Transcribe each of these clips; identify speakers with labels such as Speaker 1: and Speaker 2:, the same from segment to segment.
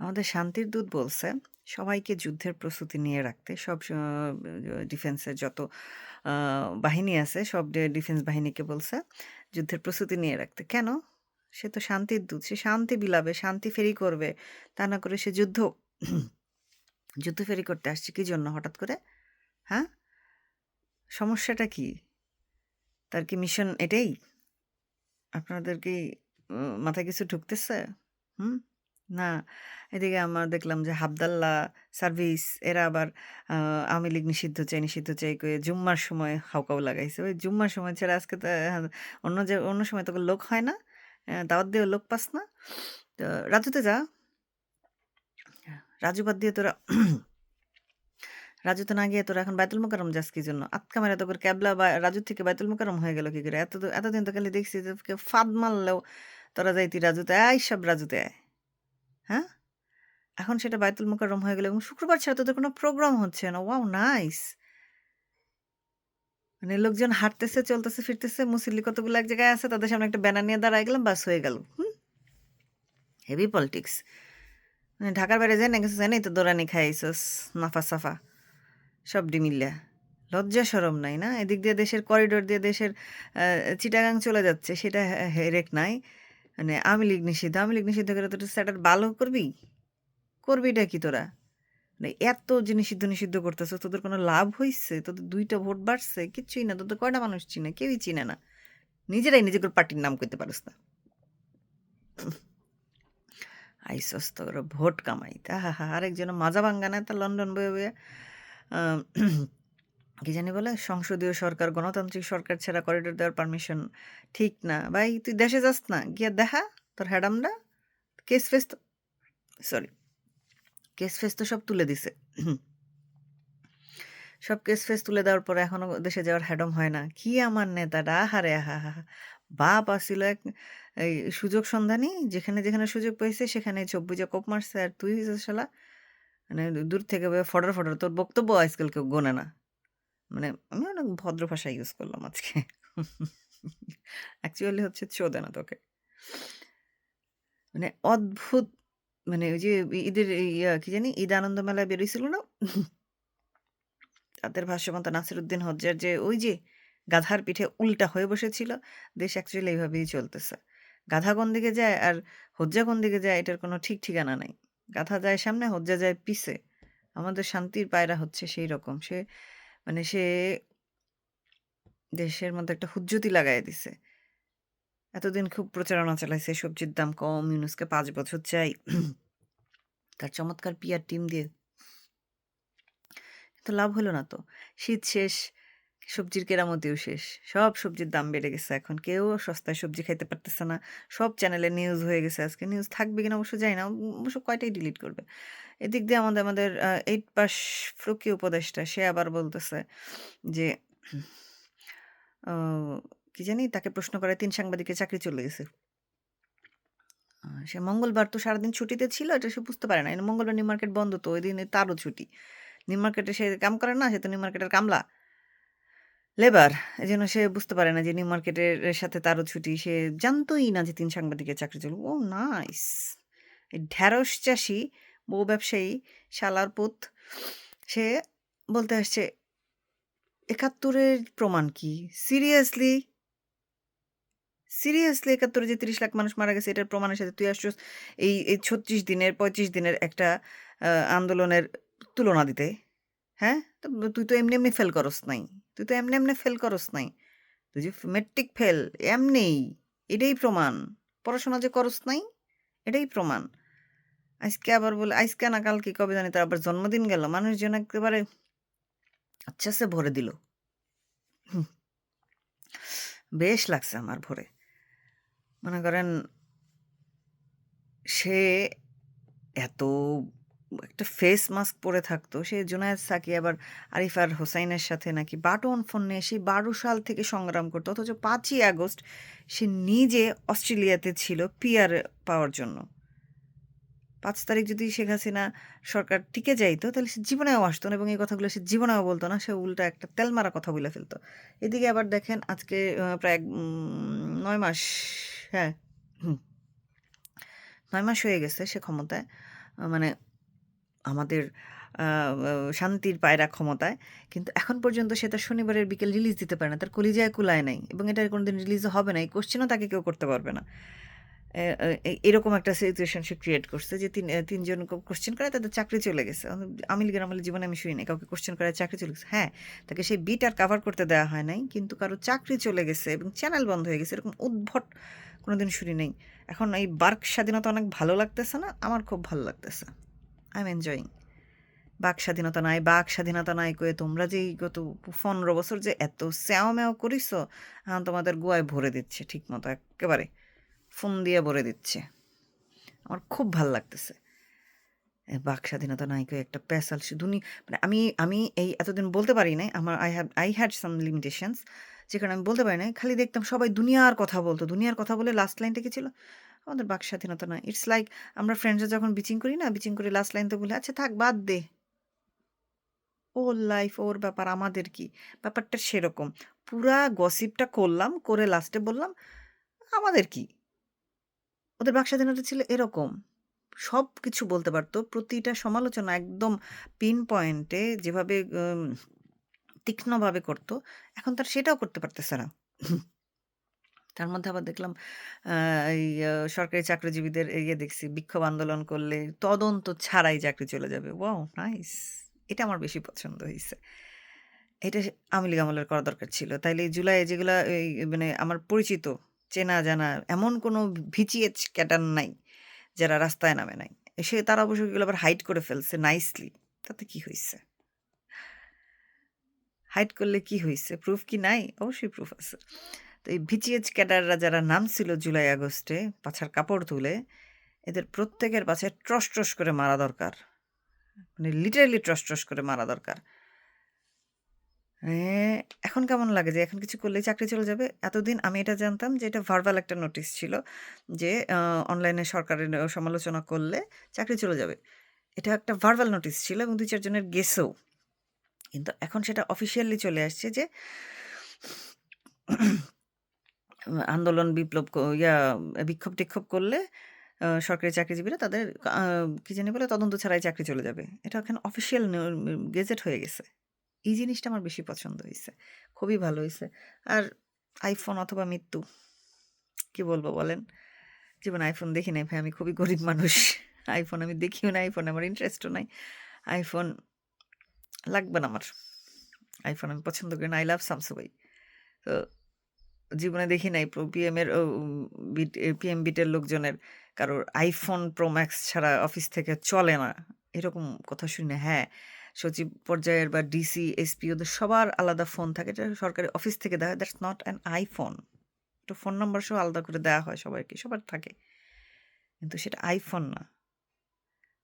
Speaker 1: আমাদের শান্তির দূত বলছে সবাইকে যুদ্ধের প্রস্তুতি নিয়ে রাখতে সব ডিফেন্সের যত বাহিনী আছে সব ডিফেন্স বাহিনীকে বলছে যুদ্ধের প্রস্তুতি নিয়ে রাখতে। কেন? সে তো শান্তির দূত। সে শান্তি বিলাবে, শান্তি ফেরি করবে। তা না করে সে যুদ্ধ যুদ্ধ ফেরি করতে আসছে কি জন্য হঠাৎ করে? হ্যাঁ? সমস্যাটা কি? তার কি মিশন এটাই? আপনাদের কি মাথায় কিছু ঢুকতেছে? হুম? না। এদিকে আমরা দেখলাম যে হাবদাল্লা, সার্ভিস এরা আবার আওয়ামী লীগ নিষিদ্ধ চাই, নিষিদ্ধ চাই কয়ে জুম্মার সময় হাউকাউ লাগাইছে। ওই জুম্মার সময় ছাড়া আজকে তো আ অন্য যে অন্য সময় তোকে লোক হয় না। দাওয়াত দিয়েও লোক পাস না। তো রাজুতে যা। রাজু বাদ দিয়ে তোরা রাজুতে না গিয়ে তোরা এখন বায়তুল মোকাররম যাস কি জন্য? আতকা মাইরা তোদের ক্যাবলা বা রাজুর থেকে বায়তুল মোকাররম হয়ে গেল কি করে? এত এতদিন তো খালি দেখছি যে ফাঁদ মারলেও তোরা যাইতি রাজুতে, "আয় সব রাজুতে আয়।" হ্যাঁ? এখন সেটা বায়তুল মোকাররম হয়ে গেল এবং শুক্রবার ছাড়া তোদের কোনো প্রোগ্রাম হচ্ছে না। Wow nice! মানে লোকজন হাঁটতেছে, চলতেছে, ফিরতেছে, মুসল্লি কতগুলো এক জায়গায় আছে তাদের সামনে একটা ব্যানার নিয়ে দাঁড়ায় গেলাম, বাস হয়ে গেল। হুম? Heavy politics. মানে ঢাকার বাইরে যাই না গেছিস জানি তো দৌড়ানি খাইছস, নাফা-সাফা সব মিল্লা। লজ্জা শরম নাই না? এদিক দিয়ে দেশের করিডোর দিয়ে দেশের চিটাগাং চলে যাচ্ছে সেটা হেরেক নাই। মানে আমি লীগ নিষিদ্ধ, আমি লীগ নিষিদ্ধ করে তোর স্ট্যাটাস ভালো করবি? করবি করবিটা কি তোরা? মানে এত যে নিষিদ্ধ, নিষিদ্ধ করতেছস তোদের কোনো লাভ হইছে? তোদের দুইটা ভোট বাড়ছে? কিচ্ছুই না। তোদের কয়টা মানুষ চিনে? কেউই চিনে না। নিজেরাই নিজেদের পার্টির নাম কইতে পারোস না। আইসস তোরা ভোট কামাইতে। আহাহা! আরেকজন মাজা ভাঙ্গা তা লন্ডন বইয়া আ কি জানি বলে? সংসদীয় সরকার, গণতান্ত্রিক সরকার ছাড়া করিডোর দেওয়ার পারমিশন ঠিক না। ভাই তুই দেশে যাস না? গিয়া দেখা তোর হেডামডা। কেস ফেস তো সরি। কেস ফেস তো সব তুলে দিছে। সব কেস ফেস তুলে দেওয়ার পরে এখনও দেশে যাওয়ার হ্যাডম হয় না। কি আমার নেতাটা আহারে আহাহা! বাপ আছিল এক এই সুযোগ সন্ধানী। যেখানে, যেখানে সুযোগ পেয়েছে সেখানে বুইজা কোপ মারছে। আর তুই শালা মানে দূর থেকে ফডর, ফডর তোর বক্তব্য আজকাল কেউ গোনে না। মানে আমি অনেক ভদ্র ভাষা ইউজ করলাম আজকে। অ্যাকচুয়ালি হচ্ছে চোদে না তোকে। মানে অদ্ভুত মানে ওই যে ঈদের ইয়া কি জানি? ঈদ আনন্দ মেলায় বের না? তাদের ভাষ্যমত নাসিরউদ্দিন হজ্জার যে ওই যে গাধার পিঠে উল্টা হয়ে বসেছিল, দেশ অ্যাকচুয়ালি এইভাবেই চলতেছে। গাধা কোন দিকে যায় আর হজ্জা কোন দিকে যায় এটার কোনো ঠিক ঠিকানা নাই। গাধা যায় সামনে, হজ্জা যায় পিছে। আমাদের শান্তির পায়রা হচ্ছে সেই রকম। সে মানে সে দেশের মধ্যে একটা হুজ্জতি লাগাই দিছে। এতদিন খুব প্রচারণা চালাইছে সবজির দাম কম, ইউনুসকে পাঁচ বছর চাই। তার চমৎকার পিয়ার টিম দিয়ে। তো লাভ হলো না তো। শীত শেষ, সবজির কেরামতিও শেষ। সব সবজির দাম বেড়ে গেছে এখন। কেউ সস্তায় সবজি খাইতে পারতেছে না। সব চ্যানেলে নিউজ হয়ে গেছে আজকে। নিউজ থাকবে কিনা অবশ্য জানি না। অবশ্য কয়টাই ডিলিট করবে। এদিক দিয়ে আমাদের, আমাদের 8 পাস ফ্রুকি উপদেষ্টা সে আবার বলতেছে যে কি জানি? তাকে প্রশ্ন করে তিন সাংবাদিকের চাকরি চলে গেছে। সে মঙ্গলবার তো সারাদিন ছুটিতে ছিল। এটা সে বুঝতে পারে না। মঙ্গলবার নিউ মার্কেট বন্ধ তো। ওইদিন তারও ছুটি। নিউ মার্কেটে সে কাম করে না? সে তো নিউ মার্কেটের কামলা। লেবার। এজন্য সে বুঝতে পারে না যে নিউ মার্কেটের সাথে তারও ছুটি। সে জানতই না যে ৩ সাংবাদিকের চাকরি চলে ও নাইস! এই ঢেঁড়স চাষী, বউ ব্যবসায়ী, শালার পুত সে বলতে আসছে ৭১ এর প্রমাণ কি? সিরিয়াসলি? সিরিয়াসলি ৭১ এ যে ৩০ লাখ মানুষ মারা গেছে এটার প্রমাণের সাথে তুই আসছস এই, এই ৩৬ দিনের ৩৫ দিনের একটা আন্দোলনের তুলনা দিতে। হ্যাঁ? তো তুই তো এমনি, এমনি ফেল করস নাই। তুই তো এমনি, এমনি ফেল করস নাই। তুই যে মেট্রিক ফেল এমনিই। এটাই প্রমাণ। পড়াশোনা যে করস নাই এটাই প্রমাণ। আজকে আবার বলে আজকে না কালকে কবে জানি তার আবার জন্মদিন গেল। মানুষজন একেবারে আচ্ছাসে ভরে দিল। বেশ লাগছে আমার ভরে। মনে করেন সে এত একটা ফেস মাস্ক পরে থাকতো। সে জুনায়েদ সাকি আবার আরিফার হোসাইনের সাথে নাকি বাটন ফোন নিয়ে সেই ১২ সাল থেকে সংগ্রাম করতো। অথচ পাঁচই আগস্ট সে নিজে অস্ট্রেলিয়াতে ছিল পিয়ার পাওয়ার জন্য। পাঁচ তারিখ যদি শেখ হাসিনা সরকার টিকে যাইতো তাহলে সে জীবনেও আসতো না এবং এই কথাগুলো সে জীবনেও বলতো না। সে উল্টা একটা তেলমারা কথা বলে ফেলতো এদিকে আবার দেখেন আজকে প্রায় নয় মাস হ্যাঁ, নয় মাস হয়ে গেছে সে ক্ষমতায়। মানে আমাদের শান্তির পায়রা ক্ষমতায়। কিন্তু এখন পর্যন্ত সে তার শনিবারের বিকেল রিলিজ দিতে পারে না। তার কলিজায় কুলায় নাই এবং এটা কোনদিন রিলিজও হবে না। এই কোয়েশ্চেনও তাকে কেউ করতে পারবে না। এরকম একটা সিচুয়েশন সে ক্রিয়েট করছে যে তিন ৩ জন কোয়েশ্চেন করে তাদের চাকরি চলে গেছে। আমলে জীবনে আমি শুনি। কাউকে কোশ্চেন করে চাকরি চলে গেছে। হ্যাঁ, তাকে সেই বিট আর কাভার করতে দেওয়া হয় নাই। কিন্তু কারও চাকরি চলে গেছে এবং চ্যানেল বন্ধ হয়ে গেছে। এরকম উদ্ভট কোনোদিন শুনি নাই। এখন এই বার্ক স্বাধীনতা অনেক ভালো লাগতেছে না? আমার খুব ভালো লাগতেছে। I am enjoying. বাক স্বাধীনতা নাই, বাক স্বাধীনতা নাই কয়ে তোমরা যে এই গত ১৫ বছর যে এত স্যাও-ম্যাও করিছো, এখন তোমাদের গুয়ায় ভরে দিচ্ছে ঠিক মতো একেবারে ফোন দিয়ে ভরে দিচ্ছে। আমার খুব ভালো লাগতেছে। বাক স্বাধীনতা নাই কয়ে একটা পেশাল দুনি মানে আমি আমি এই এতদিন বলতে পারি নাই। আমার I have I had some limitations যে কারণে আমি বলতে পারি নাই। খালি দেখতাম সবাই দুনিয়ার কথা বলতো দুনিয়ার কথা বলে লাস্ট লাইনটা কি ছিল? আমাদের বাক স্বাধীনতা নাই। ইটস লাইক আমরা ফ্রেন্ডসরা যখন বিচিং করি না? বিচিং করে লাস্ট লাইন তো বলি, "আচ্ছা থাক বাদ দে।" ওর লাইফ, ওর ব্যাপার, আমাদের কি? ব্যাপারটা সেরকম। পুরা গসিপটা করলাম, করে লাস্টে বললাম, "আমাদের কি?" ওদের বাক স্বাধীনতা ছিল এরকম। সব কিছু বলতে পারতো প্রতিটা সমালোচনা একদম পিন পয়েন্টে যেভাবে তীক্ষ্ণভাবে করতো এখন তার সেটাও করতে পারতেছে না। তার মধ্যে আবার দেখলাম এই সরকারি চাকরিজীবীদের ইয়ে দেখছি বিক্ষোভ আন্দোলন করলে তদন্ত ছাড়াই চাকরি চলে যাবে। ওয়াও! নাইস। এটা আমার বেশি পছন্দ হয়েছে এটা আওয়ামী লীগ আমলের করা দরকার ছিল। তাইলে জুলাই যেগুলা মানে আমার পরিচিত, চেনা জানা এমন কোনো ভিচিএচ ক্যাডার নাই, যারা রাস্তায় নামে নাই। সে তারা অবশ্য এগুলো আবার হাইট করে ফেলছে নাইসলি। তাতে কি হয়েছে হাইট করলে কি হয়েছে প্রুফ কি নাই? অবশ্যই প্রুফ আছে। তো এই ভিচিএচ ক্যাডাররা যারা নামছিল জুলাই আগস্টে পাছার কাপড় তুলে, এদের প্রত্যেকের পাছে ট্রস, ট্রস করে মারা দরকার। মানে লিটারেলি ট্রস, ট্রস করে মারা দরকার। এখন কেমন লাগে যে এখন কিছু করলেই চাকরি চলে যাবে? এতদিন আমি এটা জানতাম যে এটা ভার্বাল একটা নোটিস ছিল যে অনলাইনে সরকারের সমালোচনা করলে চাকরি চলে যাবে। এটা একটা ভার্বাল নোটিস ছিল এবং ২-৪ জনের গেছেও। কিন্তু এখন সেটা অফিসিয়ালি চলে আসছে যে আন্দোলন বিপ্লব ইয়া বিক্ষোভ-টিক্ষোভ করলে সরকারি চাকরিজীবীরা তাদের কি জানি বলে? তদন্ত ছাড়াই চাকরি চলে যাবে। এটা এখন অফিসিয়াল গেজেট হয়ে গেছে। এই জিনিসটা আমার বেশি পছন্দ হয়েছে খুবই ভালো হয়েছে আর আইফোন অথবা মৃত্যু। কি বলব বলেন? জীবন আইফোন দেখি নাই ভাই আমি খুবই গরিব মানুষ। আইফোন আমি দেখিও না, আইফোনে আমার ইন্টারেস্টও নাই। আইফোন লাগবে না আমার। আইফোন আমি পছন্দ করি না। আই লাভ স্যামসুং তো জীবনে দেখি নাই প্রো পিএম বিটের লোকজনের কারোর আইফোন প্রো ম্যাক্স ছাড়া অফিস থেকে চলে না। এরকম কথা শুনে হ্যাঁ, সচিব পর্যায়ের বা ডিসি, এসপি ওদের সবার আলাদা ফোন থাকে। এটা সরকারি অফিস থেকে দেওয়া হয়। That's not an iPhone. এটা ফোন নাম্বার সহ আলাদা করে দেওয়া হয় সবাইকে। সবার থাকে। কিন্তু সেটা আইফোন না।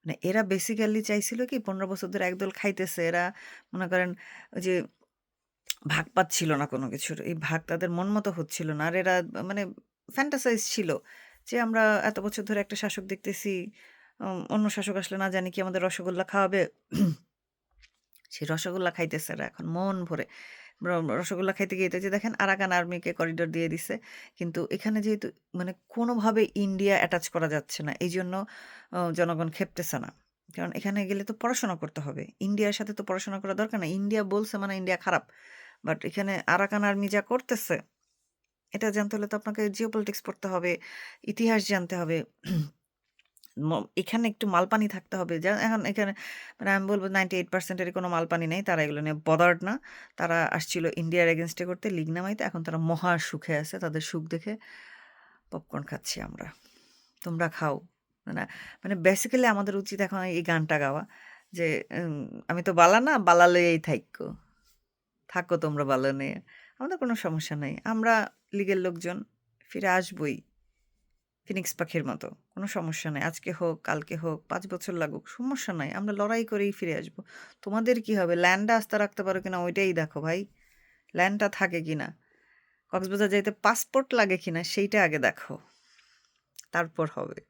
Speaker 1: মানে এরা বেসিক্যালি চাইছিল কি ১৫ বছর ধরে একদল খাইতেছে। এরা মনে করেন ওই যে ভাগ পাচ্ছিল না কোনো কিছুর। এই ভাগ তাদের মন মতো হচ্ছিল না। আর এরা মানে ফ্যান্টাসাইজ ছিল যে আমরা এত বছর ধরে একটা শাসক দেখতেছি। অন্য শাসক আসলে না জানি কি আমাদের রসগোল্লা খাওয়াবে। সেই রসগোল্লা খাইতেছে এরা এখন মন ভরে। রসগোল্লা খাইতে গিয়ে যে দেখেন আরাকান আর্মিকে করিডোর দিয়ে দিছে। কিন্তু এখানে যেহেতু মানে কোনোভাবে ইন্ডিয়া অ্যাটাচ করা যাচ্ছে না। এইজন্য অ জনগণ খেপতেছে না। কারণ এখানে গেলে তো পড়াশোনা করতে হবে। ইন্ডিয়ার সাথে তো পড়াশোনা করা দরকার না ইন্ডিয়া বলছে মানে ইন্ডিয়া খারাপ। বাট এখানে আরাকান আর্মি যা করতেছে, এটা জানতে হলে তো আপনাকে জিওপলিটিক্স পড়তে হবে, ইতিহাস জানতে হবে। এখানে একটু মালপানি থাকতে হবে। যা এখন এখানে মানে আমি বলব 98% এরই কোনো মালপানি নেই। তারা এগুলো নিয়ে বদার্ড না। তারা আসছিল ইন্ডিয়ার এগেইনস্ট এ করতে, লিগ নামাইতে। এখন তারা মহা সুখে আছে। তাদের সুখ দেখে পপকর্ন খাচ্ছি আমরা। তোমরা খাও। মানে মানে বেসিক্যালি আমাদের উচিত এখন এই গানটা গাওয়া যে আমি তো বালা না, বালা লইয়াই থাইক্যো। থাকো তোমরা বালা নিয়ে। আমাদের কোনো সমস্যা নাই। আমরা লীগের লোকজন ফিরে আসবই। ফিনিক্স পাখির মতো। কোনো সমস্যা নাই। আজকে হোক, কালকে হোক, পাঁচ বছর লাগুক, সমস্যা নাই। আমরা লড়াই করেই ফিরে আসব। তোমাদের কি হবে? ল্যান্ডটা আস্থা রাখতে পারো কিনা ওইটাই দেখো ভাই। ল্যান্ডটা থাকে কিনা? কক্সবাজার যাইতে পাসপোর্ট লাগে কিনা সেইটা আগে দেখো। তারপর হবে।